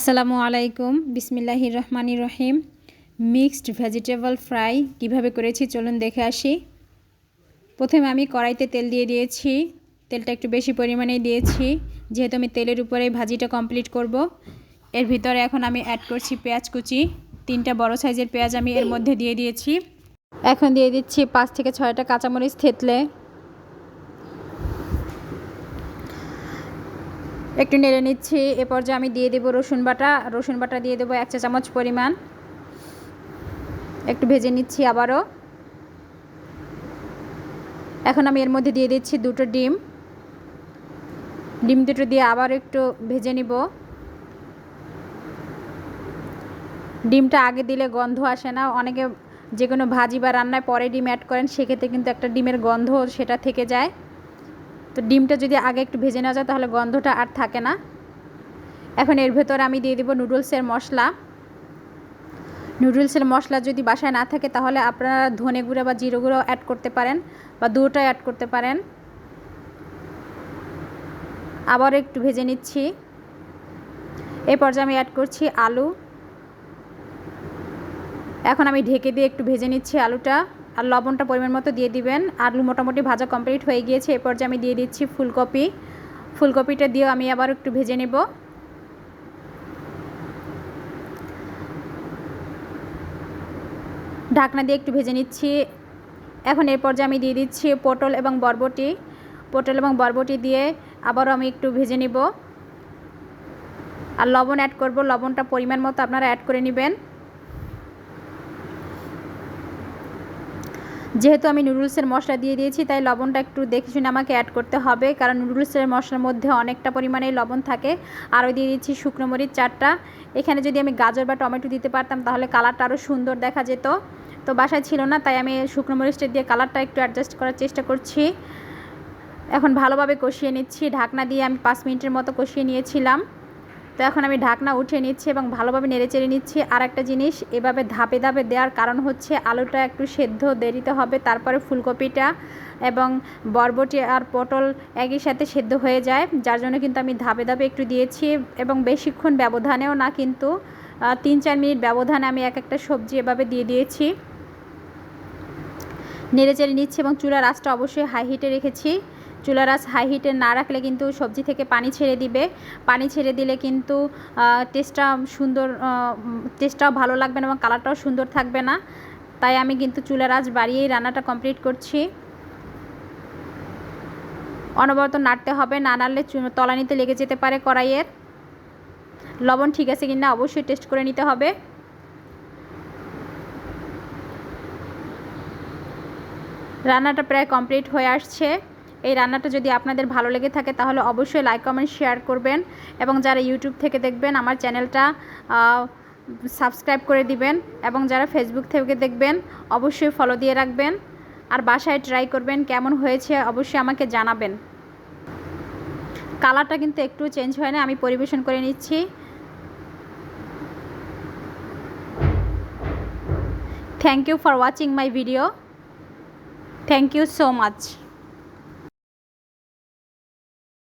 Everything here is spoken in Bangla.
আসসালামু আলাইকুম। বিসমিল্লাহি রহমানি রহিম। মিক্সড ভেজিটেবল ফ্রাই কীভাবে করেছি চলুন দেখে আসি। প্রথমে আমি কড়াইতে তেল দিয়ে দিয়েছি। তেলটা একটু বেশি পরিমাণে দিয়েছি। যেহেতু আমি তেলের উপরে ভাজিটা কমপ্লিট করব, এর ভিতরে এখন আমি অ্যাড করছি পেঁয়াজ কুচি। তিনটা বড় সাইজের পেঁয়াজ আমি এর মধ্যে দিয়ে দিয়েছি। এখন দিয়ে দিচ্ছি পাঁচ থেকে ছয়টা কাঁচামরিচ থেতলে। একটু নেড়ে নিচ্ছি। এ পর্যায়ে আমি দিয়ে দেবো রসুন বাটা। রসুন বাটা দিয়ে দেবো এক চা চামচ পরিমাণ। একটু ভেজে নিচ্ছি আবারও। এখন আমি এর মধ্যে দিয়ে দিচ্ছি দুটো ডিম। ডিম দুটো দিয়ে আবার একটু ভেজে নিব। ডিমটা আগে দিলে গন্ধ আসে না। অনেকে যে কোনো ভাজি বা রান্নায় পরে ডিম অ্যাড করেন, সেক্ষেত্রে কিন্তু একটা ডিমের গন্ধ সেটা থেকে যায়। তো ডিমটা যদি আগে একটু ভেজে নেওয়া যায়, তাহলে গন্ধটা আর থাকে না। এখন এর ভেতরে আমি দিয়ে দেবো নুডলসের মশলা। নুডলসের মশলা যদি বাসায় না থাকে, তাহলে আপনারা ধনে গুঁড়ো বা জিরো গুঁড়ো অ্যাড করতে পারেন বা দুটোই অ্যাড করতে পারেন। আবার একটু ভেজে নিচ্ছি। এই পর্যায়ে আমি অ্যাড করছি আলু। এখন আমি ঢেকে দিয়ে একটু ভেজে নিচ্ছি আলুটা। আর লবণটা পরিমাণ মতো দিয়ে দিবেন। আলু মোটামুটি ভাজা কমপ্লিট হয়ে গিয়েছে। এরপর যে আমি দিয়ে দিচ্ছি ফুলকপি। ফুলকপিটা দিয়েও আমি আবার একটু ভেজে নেব। ঢাকনা দিয়ে একটু ভেজে নিচ্ছি। এখন এরপর যে আমি দিয়ে দিচ্ছি পটল এবং বরবটি। পটল এবং বরবটি দিয়ে আবারও আমি একটু ভেজে নিব। আর লবণ অ্যাড করব। লবণটা পরিমাণ মতো আপনারা অ্যাড করে নেবেন। যেহেতু আমি নুডলসের মশলা দিয়ে দিয়েছি, তাই লবণটা একটু দেখে শুনে আমাকে অ্যাড করতে হবে। কারণ নুডলসের মশলার মধ্যে অনেকটা পরিমাণে লবণ থাকে। আরও দিয়ে দিচ্ছি শুকনো মরিচ চারটা। এখানে যদি আমি গাজর বা টমেটো দিতে পারতাম, তাহলে কালারটা আরও সুন্দর দেখা যেত। তো বাসায় ছিল না, তাই আমি শুকনো মরিচটা দিয়ে কালারটা একটু অ্যাডজাস্ট করার চেষ্টা করছি। এখন ভালোভাবে কষিয়ে নিচ্ছি। ঢাকনা দিয়ে আমি পাঁচ মিনিটের মতো কষিয়ে নিয়েছিলাম। তো এখন আমি ঢাকনা উঠিয়ে নিচ্ছি এবং ভালোভাবে নেড়ে চেড়ে নিচ্ছি। আর একটা জিনিস, এভাবে ধাপে ধাপে দেওয়ার কারণ হচ্ছে আলুটা একটু সেদ্ধ দেরিতে হবে, তারপরে ফুলকপিটা এবং বরবটি আর পটল একই সাথে সেদ্ধ হয়ে যায়। যার জন্য কিন্তু আমি ধাপে ধাপে একটু দিয়েছি এবং বেশিক্ষণ ব্যবধানেও না কিন্তু তিন চার মিনিট ব্যবধানে আমি এক একটা সবজি এভাবে দিয়ে দিয়েছি। নেড়ে চেড়ে নিচ্ছি এবং চুলার আঁচটা অবশ্যই হাই হিটে রেখেছি। চুলার আঁচ হাই হিটে না রাখলে কিন্তু সবজি থেকে পানি ছেড়ে দিবে। পানি ছেড়ে দিলে কিন্তু টেস্টটা সুন্দর টেস্টটাও ভালো লাগবে না এবং কালারটাও সুন্দর থাকবে না। তাই আমি কিন্তু চুলার আঁচ বাড়িয়েই রান্নাটা কমপ্লিট করছি। অনবরত নাড়তে হবে, না নাড়লে তলানিতে লেগে যেতে পারে কড়াইয়ের। লবণ ঠিক আছে কিনা অবশ্যই টেস্ট করে নিতে হবে। রান্নাটা প্রায় কমপ্লিট হয়ে আসছে। এই রান্নাটা যদি আপনাদের ভালো লেগে থাকে, তাহলে অবশ্যই লাইক কমেন্ট শেয়ার করবেন এবং যারা ইউটিউব থেকে দেখবেন, আমার চ্যানেলটা সাবস্ক্রাইব করে দিবেন এবং যারা ফেসবুক থেকে দেখবেন, অবশ্যই ফলো দিয়ে রাখবেন। আর বাসায় ট্রাই করবেন কেমন হয়েছে, অবশ্যই আমাকে জানাবেন। কালারটা কিন্তু একটু চেঞ্জ হয় না, আমি পরিবেশন করে নিচ্ছি। Thank you for watching my video thank you so much